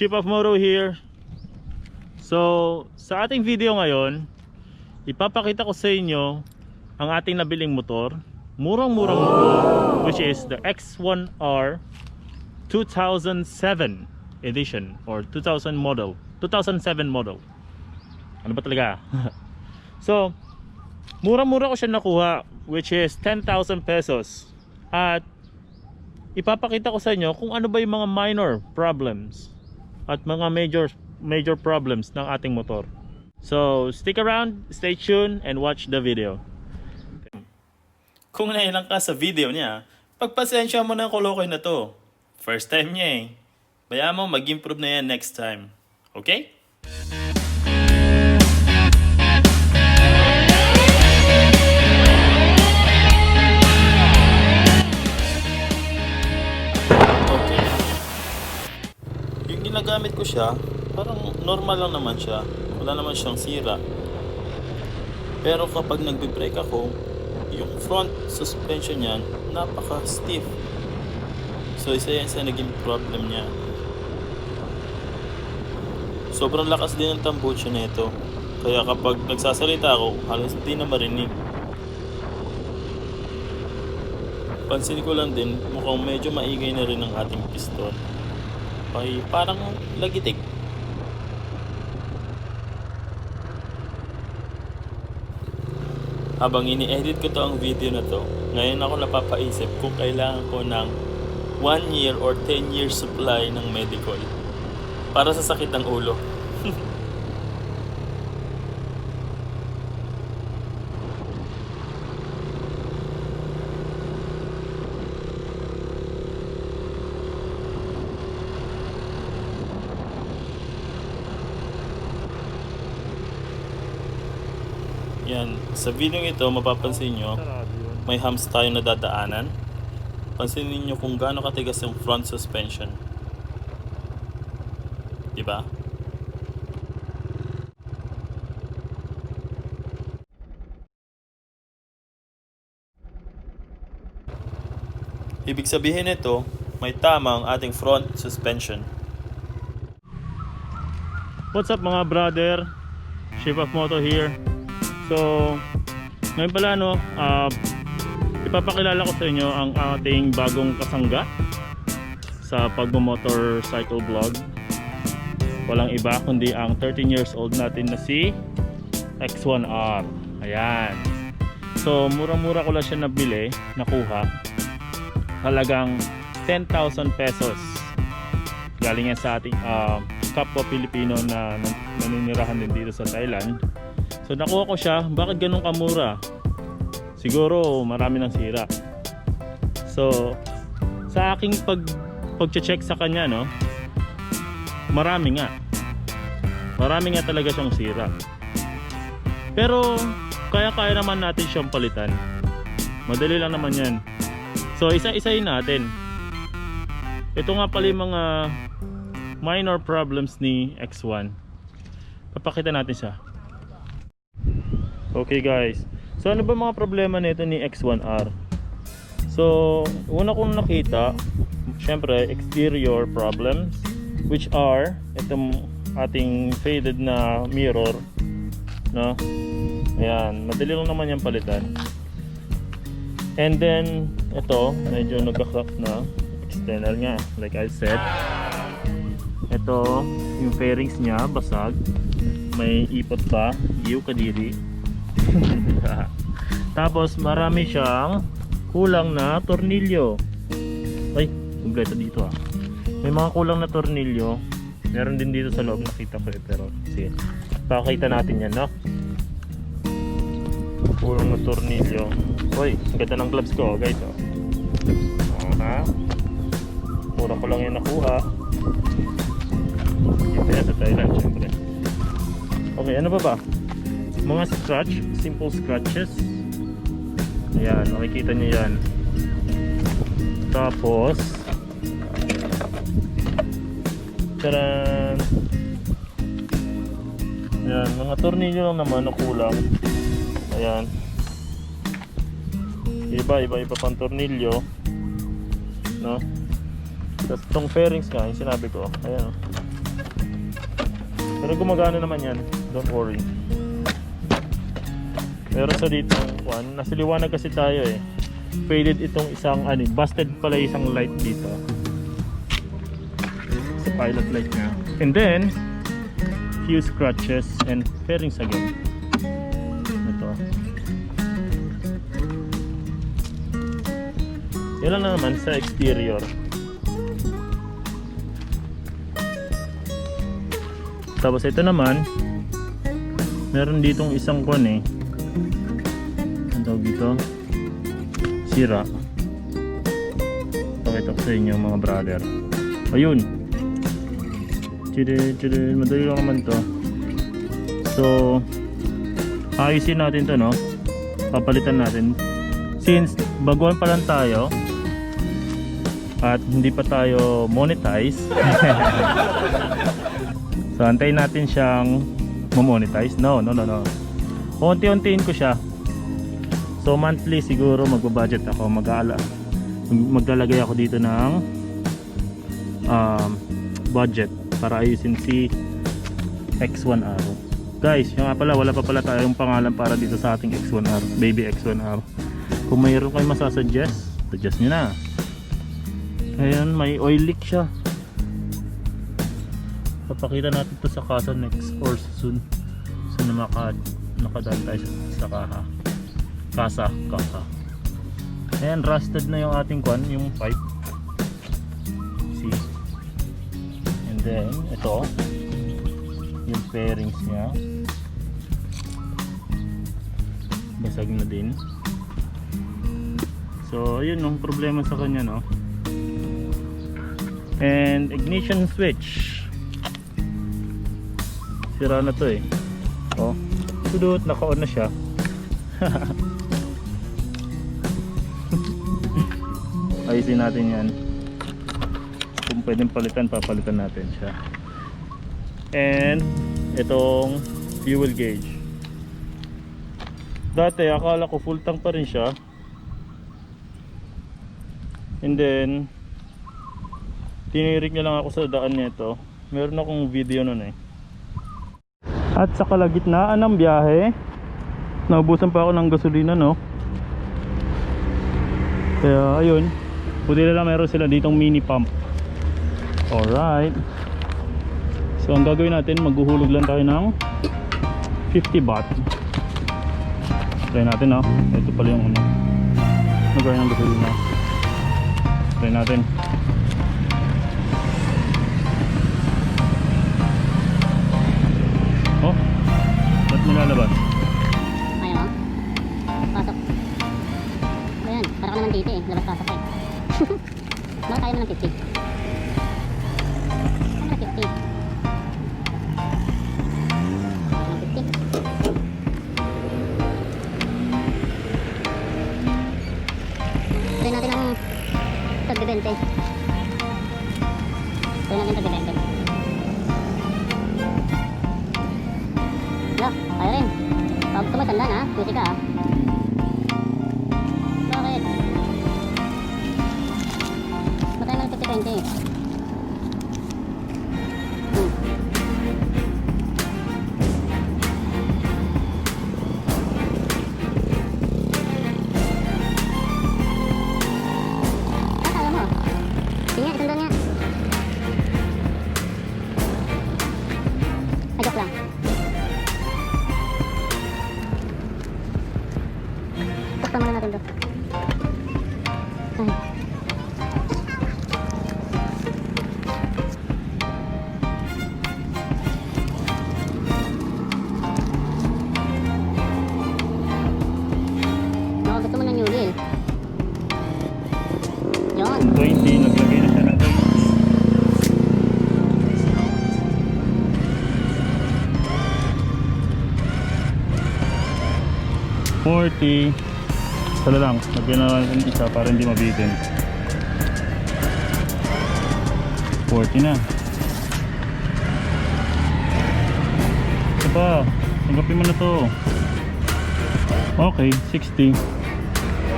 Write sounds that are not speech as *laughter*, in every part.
Ship of Moto here. So, sa ating video ngayon, ipapakita ko sa inyo ang ating nabiling motor. Murang-murang motor, which is the X1R 2007 edition or 2000 model. 2007 model. Ano ba talaga? *laughs* so, murang-mura ko siya nakuha, which is 10,000 pesos. At ipapakita ko sa inyo kung ano ba yung mga minor problems at mga major major problems ng ating motor. So, stick around, stay tuned, and watch the video. Kung nailang ka sa video niya, pagpasensya mo na kolokoy na to. First time niya eh. Baya mo mag-improve na yan next time. Okay. Ko siya, parang normal lang naman siya. Wala naman siyang sira. Pero kapag nagbe-brake ako, yung front suspension niyan, napaka-stiff. So isa yan sa naging problem niya. Sobrang lakas din ng tambucho nito. Kaya kapag nagsasalita ako, halos di na marinig. Pansin ko lang din, mukhang medyo maingay na rin ang ating piston. Ay, parang lagitik. Habang ini-edit ko to ang video na to, ngayon ako napapaisip kung kailangan ko ng 1 year or 10 years supply ng medical para sa sakit ng ulo. Yan, sa video ito mapapansin nyo, may humps tayo na dadaanan. Pansinin niyo kung gaano katigas yung front suspension. 'Di ba? Ibig sabihin nito, may tama ang ating front suspension. What's up mga brother? Ship of Moto here. So, ngayon pala no, ah, ipapakilala ko sa inyo ang ating bagong kasangga sa pagmo-motorcycle vlog. Walang iba kundi ang 13 years old natin na si X1R. Ayan. So, murang-mura ko lang siya nabili, nakuha. Halagang 10,000 pesos. Galing yan sa ating ah, kapwa Pilipino na nan- naninirahan din dito sa Thailand. So nakuha ko siya, bakit ganun kamura? Siguro marami ng sira. So sa aking pag pagche-check sa kanya no, marami nga. Marami nga talaga siyang sira. Pero kaya-kaya naman natin siyang palitan. Madali lang naman 'yan. So isa-isahin natin. Ito nga pala yung mga minor problems ni X1. Papakita natin siya. Okay guys. So ano ba mga problema nito ni X1R? So, una kong nakita, syempre exterior problems which are itong ating faded na mirror, no? Ayan, madali lang naman yung palitan. And then ito, medyo nagka-crack na external nga, like I said. Ito, yung fairings niya basag. May ipot pa, iyo kadiri. *laughs* Tapos marami siyang kulang na tornilyo. Ay, kumpleto dito ah. May mga kulang na tornilyo. Meron din dito sa loob nakita ko eh, pero sige. Pakita natin yan, no? Kulang na tornilyo. Ang ganda ng gloves ko, guys, oh. Ha? Mura ko lang yan nakuha. Dito yan sa Thailand, syempre. Okay, ano ba ba? Mga scratch, simple scratches. Ayan, makikita nyo yan. Tapos, Taran! Ayan, mga tornilyo lang naman na kulang. Ayan. Iba, iba, iba pang tornilyo. No? Tapos itong fairings nga, yung sinabi ko, ayan oh. Pero gumagana naman yan, don't worry. Meron sa dito, one, nasa liwanag kasi tayo eh. Faded itong isang, ano, busted pala isang light dito. Sa pilot light niya. And then, few scratches and fairings again. Ito. Yan lang na naman sa exterior. Tapos ito naman, meron ditong isang kwan eh. Ang tawag dito? Sira. Pakita ko sa inyo mga brother. Ayun. Chide, chide, madali lang naman to. So, ayusin natin to no. Papalitan natin. Since baguhan pa lang tayo, at hindi pa tayo monetize. *laughs* so antayin natin siyang monetize. No, no, no, no. Unti-untiin ko siya. So monthly siguro magbo-budget ako, mag-aala maglalagay ako dito ng um, budget para ayusin si X1R. Guys, yung nga pala, wala pa pala tayong pangalan para dito sa ating X1R, baby X1R. Kung mayroon kayo masasuggest, suggest nyo na. Ayan, may oil leak siya. Papakita natin to sa kasa next or soon. So na maka, nakadaan tayo sa, kaha. Kasa, kasa. Ayan, rusted na yung ating kwan, yung pipe. See? And then, ito. Yung fairings niya. Basag na din. So, yun yung problema sa kanya, no? And ignition switch. Sira na to eh. Oh. Tudot, naka-on na siya. *laughs* Ayusin natin yan. Kung pwedeng palitan, papalitan natin siya. And itong fuel gauge. Dati akala ko full tank pa rin siya. And then tinirik niya lang ako sa daan nito. Meron akong video nun eh. At sa kalagitnaan ng biyahe, naubusan pa ako ng gasolina no. Kaya ayun, buti na lang meron sila ditong mini pump. Alright. So ang gagawin natin, maghuhulog lang tayo ng 50 baht. Try natin no. Ito pala yung ano. Nagawin ng gasolina. Try natin. Kaya rin. Pag tumatanda na, susi ka ah. 150 Sala lang, nabigyan na isa para hindi mabitin. 40 na. Ito pa, tanggapin mo na to. Okay, 60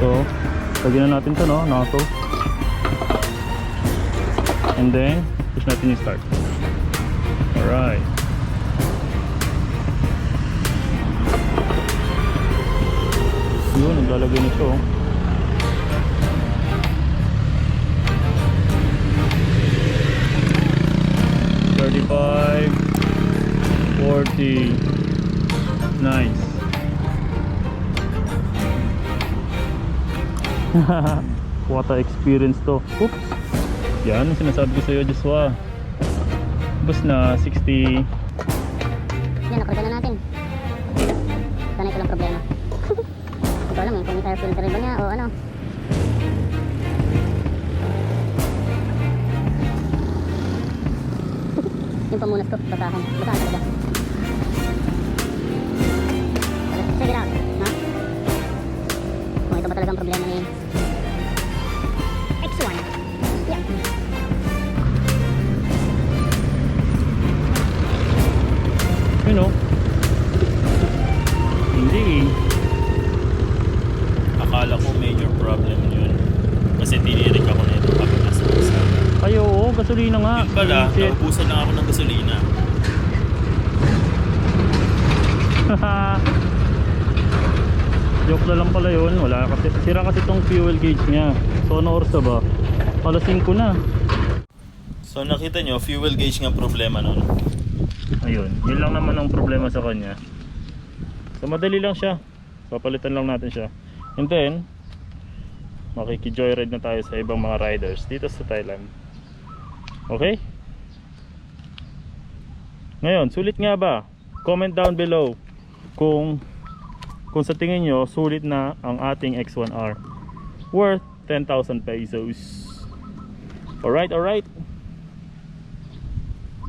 So, lagyan na natin to no, nakato And then, push natin yung start. Alright. Yun, naglalagay na siya oh. Thirty-five, forty, nice. *laughs* What a experience to. Oops. Yan sinasabi ko sa'yo, Joshua. Bus na 60. Alam kung air filter ba niya o ano. *laughs* yung pamunas ko, basahan. Basahan talaga. Let's check it out. Ha? Kung ito ba talagang problema ni X1. Yeah. You know. Yun pala, Shit. naubusan lang ako ng gasolina. *laughs* Joke na lang pala yun. Wala kasi. Sira kasi tong fuel gauge niya. So ano oras na ba? Alas 5 na. So nakita nyo, fuel gauge nga problema nun. Ayun. Yun lang naman ang problema sa kanya. So madali lang siya. Papalitan lang natin siya. And then, makiki-joyride na tayo sa ibang mga riders dito sa Thailand. Okay? Ngayon, sulit nga ba? Comment down below kung kung sa tingin nyo sulit na ang ating X1R worth 10,000 pesos. Alright, alright.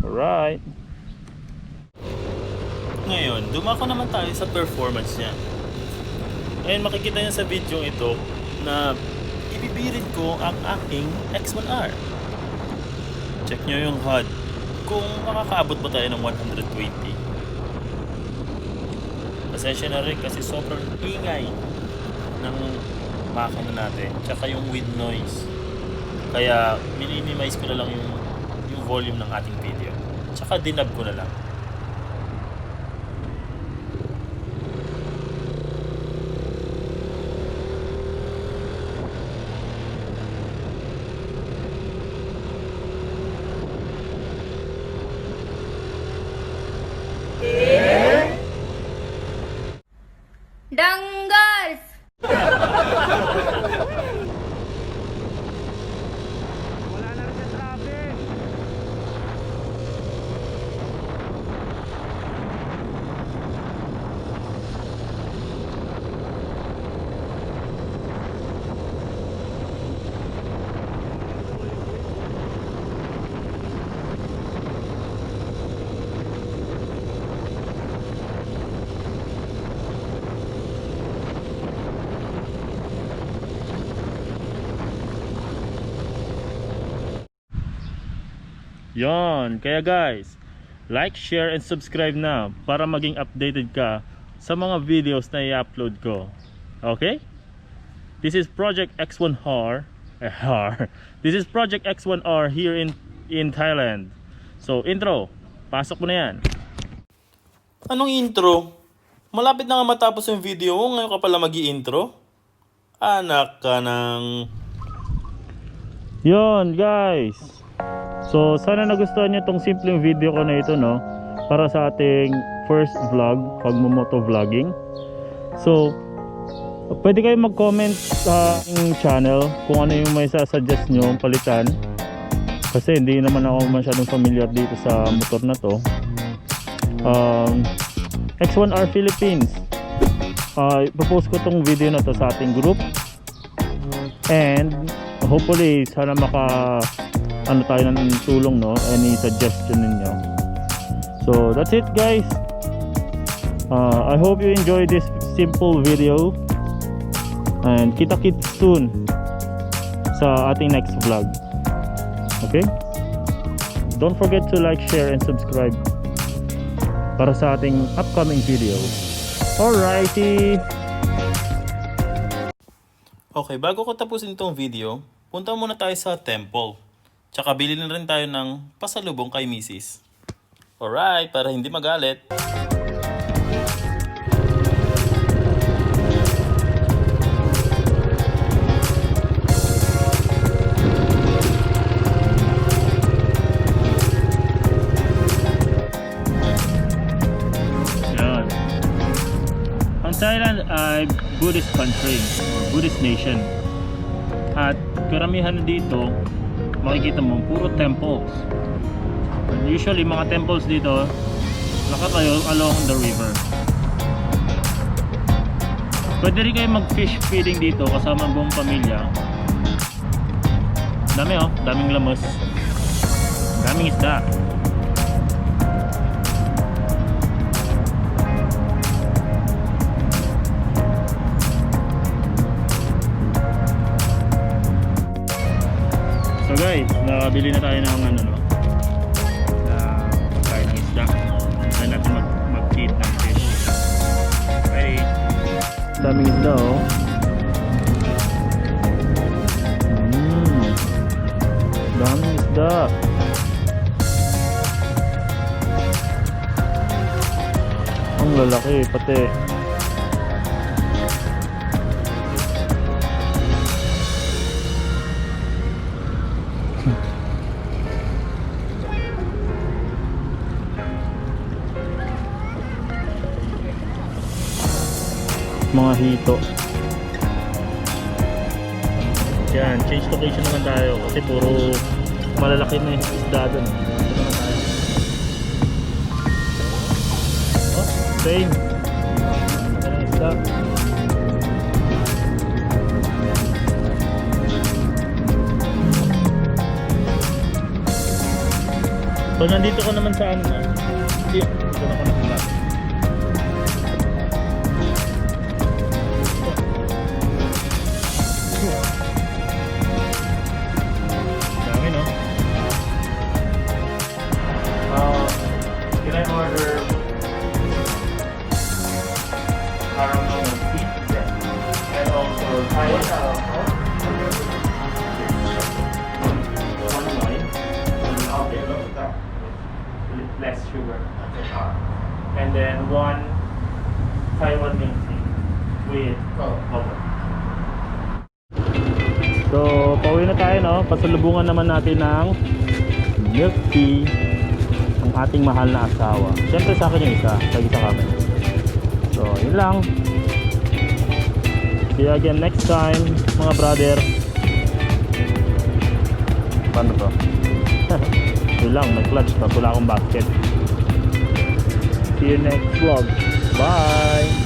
Alright. Ngayon, dumako naman tayo sa performance niya. Ngayon makikita niyo sa video ito na ibibirit ko ang aking X1R. Check nyo yung HUD kung makakaabot ba tayo ng 120. Pasensya na rin kasi sobrang ingay ng makina natin. Tsaka yung wind noise. Kaya minimize ko na lang yung, yung volume ng ating video. Tsaka dinab ko na lang. Yon, kaya guys, like, share, and subscribe na para maging updated ka sa mga videos na i-upload ko. Okay? This is Project X1R. eh, R. This is Project X1R here in in Thailand. So, intro. Pasok mo na yan. Anong intro? Malapit na nga matapos yung video mo, ngayon ka pala mag intro Anak ka ng... Yon, guys. So, sana nagustuhan niyo tong simpleng video ko na ito, no? Para sa ating first vlog, pagmumoto vlogging. So, pwede kayo mag-comment sa aking channel kung ano yung may sasuggest nyo palitan. Kasi hindi naman ako masyadong familiar dito sa motor na to. Um, X1R Philippines. Uh, ipopost ko tong video na to sa ating group. And hopefully sana maka ano tayo ng tulong no? Any suggestion ninyo? So that's it guys. Uh, I hope you enjoy this simple video. And kita kits soon sa ating next vlog. Okay? Don't forget to like share and subscribe para sa ating upcoming video. Alrighty. Okay, bago ko tapusin itong video, punta muna tayo sa temple. Tsaka bili na rin tayo ng pasalubong kay Mrs. Alright, para hindi magalit. Yan. Thailand ay Buddhist country or Buddhist nation. At karamihan dito, makikita mo, puro temples. Usually, mga temples dito, nakatayo along the river. Pwede rin kayo mag-fish feeding dito kasama buong pamilya. Dami oh, daming lamos. Daming isda. Nakabili na tayo ng ano no. Na pagkain ng isda. Kaya natin mag mag-feed ng fish. Okay. Daming isda oh. Mm. Daming isda. Ang lalaki pati. Mga hito. Yan, change location naman tayo kasi puro malalaki na yung isda tayo. Oh, same. Malaki na isda. Pag nandito ka naman sa ano na, hindi, dito na ka na And then one Taiwan tea with bubble. So, pauwi na tayo, no? Pasalubungan naman natin ng milk tea ang ating mahal na asawa. Siyempre sa akin yung isa, sa isa kami. So, yun lang. See you again next time, mga brother. Paano to? *laughs* yun lang, may clutch pa. Wala akong basket. See you next vlog. Bye!